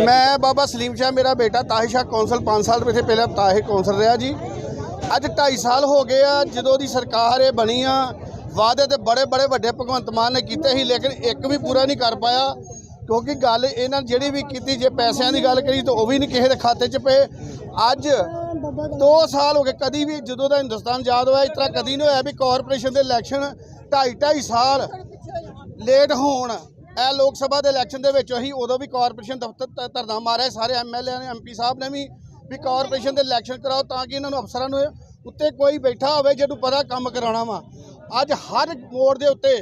ਮੈਂ ਬਾਬਾ ਸਲੀਮ ਸ਼ਾਹ, ਮੇਰਾ ਬੇਟਾ ਤਾਹਿਰ ਸ਼ਾਹ ਕੌਂਸਲ 5 ਸਾਲ ਇੱਥੇ ਪਹਿਲਾਂ ਤਾਹਿਰ ਕੌਂਸਲ ਰਿਹਾ ਜੀ। ਅੱਜ 2.5 ਸਾਲ ਹੋ ਗਏ ਆ, ਜਦੋਂ ਦੀ ਸਰਕਾਰ ਇਹ ਬਣੀ ਆ, ਵਾਅਦੇ ਤੇ ਬੜੇ ਬੜੇ ਵੱਡੇ ਭਗਵੰਤ ਮਾਨ ਨੇ ਕੀਤੇ ਸੀ, ਲੇਕਿਨ ਇੱਕ ਵੀ ਪੂਰਾ ਨਹੀਂ ਕਰ ਪਾਇਆ, ਕਿਉਂਕਿ ਗੱਲ ਇਹਨਾਂ ਨੇ ਜਿਹੜੀ ਵੀ ਕੀਤੀ, ਜੇ ਪੈਸਿਆਂ ਦੀ ਗੱਲ ਕਰੀ ਤਾਂ ਉਹ ਵੀ ਨਹੀਂ ਕਿਸੇ ਦੇ ਖਾਤੇ 'ਚ ਪਏ। ਅੱਜ 2 ਸਾਲ ਹੋ ਗਏ, ਕਦੀ ਵੀ ਜਦੋਂ ਦਾ ਹਿੰਦੁਸਤਾਨ ਆਜ਼ਾਦ ਹੋਇਆ, ਇਸ ਤਰ੍ਹਾਂ ਕਦੀ ਨਹੀਂ ਹੋਇਆ ਵੀ ਕਾਰਪੋਰੇਸ਼ਨ ਦੇ ਇਲੈਕਸ਼ਨ 2.5 2.5 ਸਾਲ ਲੇਟ ਹੋਣ। ਇਹ ਲੋਕ ਸਭਾ ਦੇ ਇਲੈਕਸ਼ਨ ਦੇ ਵਿੱਚ ਅਸੀਂ ਉਦੋਂ ਵੀ ਕਾਰਪੋਰੇਸ਼ਨ ਦਫ਼ਤਰ ਧਰਨਾ ਮਾਰਿਆ ਸਾਰੇ ਐਮਐਲਏ ਨੇ ਐਮਪੀ ਸਾਹਿਬ ਨੇ ਵੀ ਵੀ ਕਾਰਪੋਰੇਸ਼ਨ ਦੇ ਇਲੈਕਸ਼ਨ ਕਰਾਓ ਤਾਂ ਕਿ ਇਹਨਾਂ ਨੂੰ ਅਫਸਰਾਂ ਨੂੰ ਉੱਤੇ ਕੋਈ ਬੈਠਾ ਹੋਵੇ ਜਿਹਨੂੰ ਪਤਾ ਕੰਮ ਕਰਾਉਣਾ ਵਾ। ਅੱਜ ਹਰ ਮੋੜ ਦੇ ਉੱਤੇ,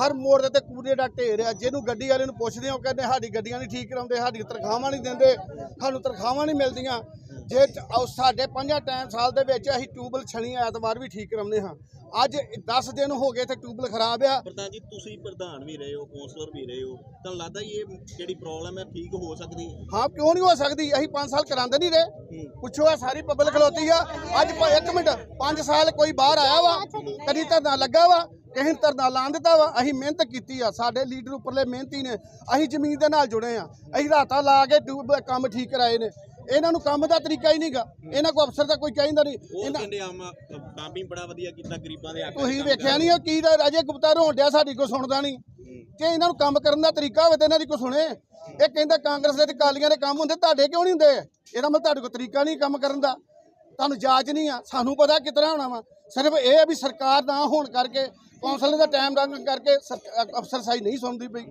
ਹਰ ਮੋੜ ਦੇ ਉੱਤੇ ਕੂੜੇ ਦਾ ਢੇਰ ਆ, ਜਿਹਨੂੰ ਗੱਡੀ ਵਾਲੇ ਨੂੰ ਪੁੱਛਦੇ ਆ, ਉਹ ਕਹਿੰਦੇ ਸਾਡੀ ਗੱਡੀਆਂ ਨਹੀਂ ਠੀਕ ਕਰਾਉਂਦੇ, ਸਾਡੀ ਤਨਖਾਹਾਂ ਨਹੀਂ ਦਿੰਦੇ, ਸਾਨੂੰ ਤਨਖਾਹਾਂ ਨਹੀਂ ਮਿਲਦੀਆਂ। ਜੇ ਉਹ ਸਾਡੇ ਪੰਜਾਂ ਟਾਈਮ ਸਾਲ ਦੇ ਵਿੱਚ ਅਸੀਂ ਟਿਊਬਲ ਛਣੀ ਐਤਵਾਰ ਵੀ ਠੀਕ ਕਰਾਉਂਦੇ ਹਾਂ। ਅੱਜ 10 ਦਿਨ ਹੋ ਗਏ ਤੇ ਟਿਊਬਲ ਖਰਾਬ ਆ। ਪ੍ਰਧਾਨ ਜੀ ਤੁਸੀਂ ਪ੍ਰਧਾਨ ਵੀ ਰਹੇ ਹੋ ਕੌਂਸਲਰ ਵੀ ਰਹੇ ਹੋ। ਤਾਂ ਲੱਗਦਾ ਇਹ ਜਿਹੜੀ ਪ੍ਰੋਬਲਮ ਹੈ ਠੀਕ ਹੋ ਸਕਦੀ ਹੈ? ਕਿਉਂ ਨਹੀਂ ਹੋ ਸਕਦੀ? ਅਸੀਂ 5 ਸਾਲ ਕਰਾਉਂਦੇ ਨਹੀਂ ਰਹੇ। ਪੁੱਛੋ ਆ ਸਾਰੀ ਪਬਲਿਕ ਖਲੋਤੀ ਆ। ਅੱਜ ਪ- ਇੱਕ ਮਿੰਟ 5 ਸਾਲ ਕੋਈ ਬਾਹਰ ਆਇਆ ਵਾ ਕਦੀ ਧਰਨਾ ਲੱਗਾ ਵਾ ਕਿਸੇ ਨੇ ਧਰਨਾ ਲਾਂ ਦਿੱਤਾ ਵਾ। ਅਸੀਂ ਮਿਹਨਤ ਕੀਤੀ ਆ। ਸਾਡੇ ਲੀਡਰ ਉੱਪਰਲੇ ਮਿਹਨਤੀ ਨੇ। ਅਸੀਂ ਜ਼ਮੀਨ ਦੇ ਨਾਲ ਜੁੜੇ ਆ। ਅਸੀਂ ਰਾਤਾਂ ਲਾ ਕੇ ਕੰਮ ਠੀਕ ਕਰਾਏ ਨੇ। ਇਹਨਾਂ ਨੂੰ ਕੰਮ ਦਾ ਤਰੀਕਾ ਹੀ ਨਹੀਂਗਾ। ਇਹਨਾਂ ਕੋ ਅਫਸਰ ਦਾ ਕੋਈ ਚਾਹੀਦਾ ਨਹੀਂ। ਉਹ ਇਹਨਾਂ ਕਹਿੰਦੇ ਆਮ ਕੰਮ ਵੀ ਬੜਾ ਵਧੀਆ ਕੀਤਾ ਗਰੀਬਾਂ ਦੇ ਹੱਕ ਤੁਸੀਂ ਵੇਖਿਆ ਨਹੀਂ ਉਹ ਕੀ ਦਾ ਰਾਜੇ ਗੁਪਤਾ ਰੋਣ ਡਿਆ ਸਾਡੀ ਕੋ ਸੁਣਦਾ ਨਹੀਂ। ਜੇ ਇਹਨਾਂ ਨੂੰ ਕੰਮ ਕਰਨ ਦਾ ਤਰੀਕਾ ਹੋਵੇ ਤੇ ਇਹਨਾਂ ਦੀ ਕੋ ਸੁਣੇ। ਇਹ ਕਹਿੰਦਾ ਕਾਂਗਰਸ ਦੇ ਤੇ ਕਾਲੀਆਂ ਦੇ ਕੰਮ ਹੁੰਦੇ ਤੁਹਾਡੇ ਕਿਉਂ ਨਹੀਂ ਹੁੰਦੇ? ਇਹਦਾ ਮਤਲਬ ਤੁਹਾਡੇ ਕੋਲ ਤਰੀਕਾ ਨਹੀਂ ਕੰਮ ਕਰਨ ਦਾ। ਤੁਹਾਨੂੰ ਜਾਚ ਨਹੀਂ ਆ ਸਾਨੂੰ ਪਤਾ ਕਿਤਨਾ ਹੋਣਾ ਵਾ। ਸਿਰਫ ਇਹ ਆ ਵੀ ਸਰਕਾਰ ਨਾ ਹੋਣ ਕਰਕੇ ਕੌਂਸਲ ਦਾ ਟਾਈਮ ਰੰਗ ਕਰਕੇ ਸਰ- ਅਫਸਰ ਸਾਈ ਨਹੀਂ ਸੁਣਦੀ ਪਈ।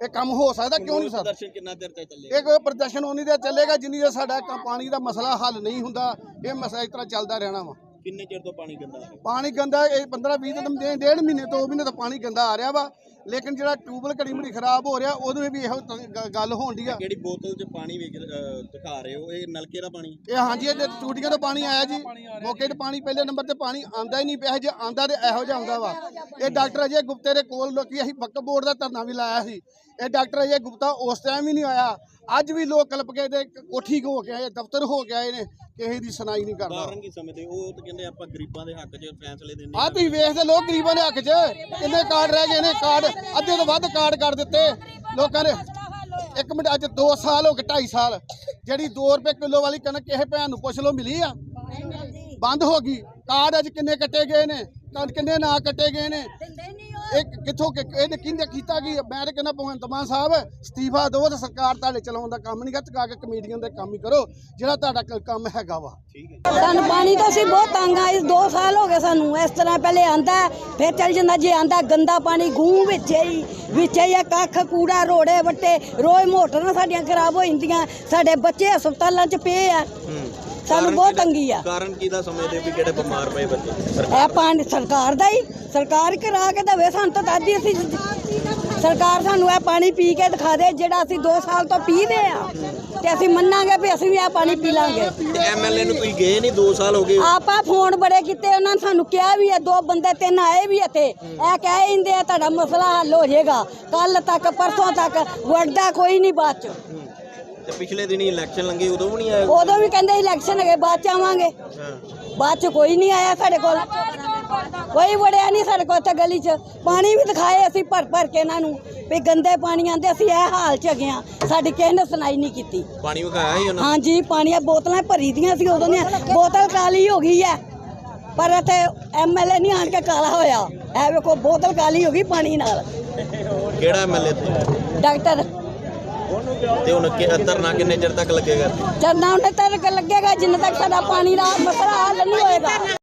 ਇਹ ਕੰਮ ਹੋ ਸਕਦਾ ਕਿਉਂ ਨਹੀਂ ਸਕਦਾ? ਪ੍ਰਦਰਸ਼ਨ ਕਿੰਨਾ ਦੇਰ ਤੱਕ ਚੱਲੇ ਇਹ ਕੋਈ ਪ੍ਰਦਰਸ਼ਨ ਉਨੀ ਦੇਰ ਚੱਲੇਗਾ ਜਿੰਨੀ ਦੇਰ ਸਾਡਾ ਕ- ਪਾਣੀ ਦਾ ਮਸਲਾ ਹੱਲ ਨਹੀਂ ਹੁੰਦਾ ਇਹ ਮਸਲਾ ਇਸ ਤਰ੍ਹਾਂ ਚੱਲਦਾ ਰਹਿਣਾ ਵਾ। ਕਿੰਨੇ ਚਿਰ ਤੋਂ ਪਾਣੀ ਗੰਦਾ ਹੈ ਪਾਣੀ ਗੰਦਾ ਇਹ 15 20 ਦਿਨ ਡੇਢ ਮਹੀਨੇ ਤੋਂ ਮਹੀਨੇ ਤੋਂ ਪਾਣੀ ਗੰਦਾ ਆ ਰਿਹਾ ਵਾ। ਲੇਕਿਨ ਜਿਹੜਾ ਟਿਊਬਲ ਘੜੀ ਮੁੜੀ ਖਰਾਬ ਹੋ ਰਿਹਾ ਉਹਦੇ ਵੀ ਇਹੋ ਤ- ਗ- ਗੱਲ ਹੋਣ ਦੀ ਆ। ਜਿਹੜੀ ਬੋਤਲ 'ਚ ਪਾਣੀ ਅਹ, ਦਿਖਾ ਰਹੇ ਹੋ? ਇਹ ਨਲਕੇ ਦਾ ਪਾਣੀ? ਇਹ ਹਾਂਜੀ ਇਹ ਟੂਟੀਆਂ ਤੋਂ ਪਾਣੀ ਆਇਆ ਜੀ। ਮੌਕੇ ਤੇ ਪਾਣੀ ਪਹਿਲੇ ਨੰਬਰ ਤੇ ਪਾਣੀ ਆਂਦਾ ਹੀ ਨਹੀਂ ਪਿਆ ਜੇ ਆਂਦਾ ਤੇ ਇਹੋ ਜਿਹਾ ਆਉਂਦਾ ਵਾ। ਇਹ ਡਾਕਟਰ ਅਜੇ ਗੁਪਤੇ ਦੇ ਕੋਲ ਲੋਕੀ ਅਸੀਂ ਪੱਕ ਬੋਰਡ ਦਾ ਧਰਨਾ ਵੀ ਲਾਇਆ ਸੀ। ਇਹ ਡਾਕਟਰ ਅਜੇ ਗੁਪਤਾ ਉਸ ਟਾਈਮ ਹੀ ਨਹੀਂ ਆਇਆ। ਅੱਜ ਵੀ ਲੋਕ ਕਲਪ ਕੇ ਤੇ ਕੋਠੀ ਹੋ ਕੇ ਆਏ ਦਫ਼ਤਰ ਹੋ ਕੇ ਆਏ ਨੇ ਕਿਸੇ ਦੀ ਸੁਣਾਈ ਨਹੀਂ ਕਰਦਾ। ਕਾਰਨ ਕੀ ਸਮਝਦੇ ਉਹ ਤਾਂ ਕਹਿੰਦੇ ਆਪਾਂ ਗਰੀਬਾਂ ਦੇ ਹੱਕ 'ਚ ਫੈਸਲੇ ਦਿੰਦੇ ਆ ਤੁਸੀਂ ਵੇਖਦੇ ਲੋਕ ਗਰੀਬਾਂ ਦੇ ਹੱਕ 'ਚ। ਕਿੰਨੇ ਕਾਰਡ ਰਹਿ ਗਏ ਨੇ ਕਾਰਡ ਅੱਧੇ ਤੋਂ ਵੱਧ ਕਾਰਡ ਕਰ ਦਿੱਤੇ। ਲੋਕਾਂ ਨੇ ਇੱਕ ਮਿੰਟ, ਅੱਜ 2 ਸਾਲ ਹੋ ਗਏ 2.5 ਸਾਲ। ਜਿਹੜੀ 2 ਰੁਪਏ ਕਿਲੋ ਵਾਲੀ ਕਣਕ ਕਿਸੇ ਭੈਣ ਨੂੰ ਪੁੱਛ ਲਓ, ਮਿਲੀ ਆ? ਬੰਦ ਹੋ ਗਈ। ਕਾਰਡ ਅੱਜ ਕਿੰਨੇ ਕੱਟੇ ਗਏ ਨੇ? ਕਣ ਕਿੰਨੇ ਨਾ ਕੱਟੇ ਗਏ ਨੇ। ਇਹ ਕਿੱਥੋਂ ਕਿ- ਇਹਨੇ ਕਿਹਨੇ ਕੀਤਾ ਕੀ? ਮੈਂ ਤਾਂ ਕਹਿੰਦਾ ਭਗਵੰਤ ਮਾਨ ਸਾਹਿਬ ਅਸਤੀਫਾ ਦਿਓ ਤੇ ਸਰਕਾਰ ਤੁਹਾਡੇ ਚਲਾਉਣ ਦਾ ਕੰਮ ਨਹੀਂ ਚੁਕਾ ਕੇ ਕਮੇਡੀਅਨ ਦਾ ਕੰਮ ਹੀ ਕਰੋ ਜਿਹੜਾ ਤੁਹਾਡਾ ਕੰਮ ਹੈਗਾ ਵਾ। ਠੀਕ ਹੈ। ਸਾਨੂੰ ਪਾਣੀ ਤੋਂ ਅਸੀਂ ਬਹੁਤ ਤੰਗ ਆ ਇਸ 2 ਸਾਲ ਹੋ ਗਏ ਸਾਨੂੰ ਇਸ ਤਰ੍ਹਾਂ ਪਹਿਲੇ ਆਂਦਾ ਫਿਰ ਚੱਲ ਜਾਂਦਾ ਜੇ ਆਂਦਾ ਗੰਦਾ ਪਾਣੀ ਗੂੰ ਵਿੱਚ ਹੀ ਵਿੱਚ ਹੀ ਆ ਕੱਖ ਕੂੜਾ ਰੋੜੇ ਵੱਟੇ ਰੋਜ਼ ਮੋਟਰਾਂ ਸਾਡੀਆਂ ਖਰਾਬ ਹੋ ਜਾਂਦੀਆਂ ਸਾਡੇ ਬੱਚੇ ਹਸਪਤਾਲਾਂ 'ਚ ਪਏ ਆ। ਸਾਨੂੰ ਬਹੁਤ ਤੰਗੀ ਆ। ਕਾਰਨ ਕੀ ਦਾ ਸਮਝਦੇ ਵੀ ਕਿਹੜੇ ਬਿਮਾਰ ਪਏ ਬੱਚੇ? ਇਹ ਪਾਣੀ ਸਰਕਾਰ ਦਾ ਹੀ ਸਰਕਾਰ ਕਰਾ ਕੇ ਦੇਵੇ ਸਾਨੂੰ ਤਾਂ ਦਾਦੀ ਅਸੀਂ ਸਰਕਾਰ ਸਾਨੂੰ ਇਹ ਪਾਣੀ ਪੀ ਕੇ ਦਿਖਾ ਦੇ ਜਿਹੜਾ ਅਸੀਂ 2 ਸਾਲ ਤੋਂ ਪੀਦੇ ਆ ਤੇ ਅਸੀਂ ਮੰਨਾਂਗੇ ਵੀ ਅਸੀਂ ਵੀ ਇਹ ਪਾਣੀ ਪੀ ਲਾਂਗੇ। ਐਮਐਲਏ ਨੂੰ ਤੁਸੀਂ ਗਏ ਨਹੀਂ 2 ਸਾਲ ਹੋ ਗਏ। ਆਪਾਂ ਫੋਨ ਬੜੇ ਕੀਤੇ ਉਹਨਾਂ ਨੇ ਸਾਨੂੰ ਕਿਹਾ ਵੀ ਹੈ ਦੋ ਬੰਦੇ ਤਿੰਨ ਆਏ ਵੀ ਇੱਥੇ। ਇਹ ਕਹਿ ਇੰਦੇ ਆ ਤੁਹਾਡਾ ਮਸਲਾ ਹੱਲ ਹੋ ਜਾਏਗਾ ਕੱਲ ਤੱਕ ਪਰਸੋਂ ਤੱਕ ਵੜਦਾ ਕੋਈ ਨਹੀਂ ਬਾਅਦ ਚ। ਤੇ ਪਿਛਲੇ ਦਿਨੀ ਇਲੈਕਸ਼ਨ ਲੰਗੇ ਉਦੋਂ ਵੀ ਨਹੀਂ ਆਏ? ਉਦੋਂ ਵੀ ਕਹਿੰਦੇ ਇਲੈਕਸ਼ਨ ਹੈਗੇ ਬਾਅਦ ਚ ਆਵਾਂਗੇ। ਬਾਅਦ ਚ ਕੋਈ ਨਹੀਂ ਆਇਆ ਸਾਡੇ ਕੋਲ। ਕੋਈ ਵੜਿਆ ਨਹੀਂ ਸਾਡੇ ਕੋਲ ਇੱਥੇ ਗਲੀ ਚ। ਪਾਣੀ ਵੀ ਦਿਖਾਏ ਅਸੀਂ ਭਰ ਭਰ ਕੇ ਇਹਨਾਂ ਨੂੰ ਵੀ ਗੰਦੇ ਪਾਣੀ ਆਂਦੇ ਅਸੀਂ ਇਹ ਹਾਲ ਚ ਹੈਗੇ ਆ ਸਾਡੀ ਕਿਸੇ ਨੇ ਸੁਣਾਈ ਨਹੀਂ ਕੀਤੀ। ਪਾਣੀ ਵਿਖਾਇਆ ਸੀ ਉਹਨਾਂ ਹਾਂਜੀ ਪਾਣੀਆਂ ਬੋਤਲਾਂ ਭਰੀ ਦੀਆਂ ਸੀ ਉਦੋਂ ਦੀਆਂ। ਬੋਤਲ ਕਾਲੀ ਹੋ ਗਈ ਹੈ। ਪਰ ਇੱਥੇ ਐਮਐਲਏ ਨਹੀਂ ਆਣ ਕੇ ਕਾਲਾ ਹੋਇਆ। ਐ ਵੇਖੋ ਬੋਤਲ ਕਾਲੀ ਹੋ ਗਈ ਪਾਣੀ ਨਾਲ। ਕਿਹੜਾ ਐਮਐਲਏ ਡਾਕਟਰ ਤੇ ਹੁਣ ਕਿ ਧਰਨਾ ਕਿੰਨੇ ਚਿਰ ਤੱਕ ਲੱਗੇਗਾ? ਚਰਨਾ ਉਹਨੇ ਤੱਕ ਲੱਗੇਗਾ ਜਿੰਨੇ ਤੱਕ ਸਾਡਾ ਪਾਣੀ ਦਾ ਮਸਲਾ ਹੱਲ ਨਹੀਂ ਹੋਏਗਾ।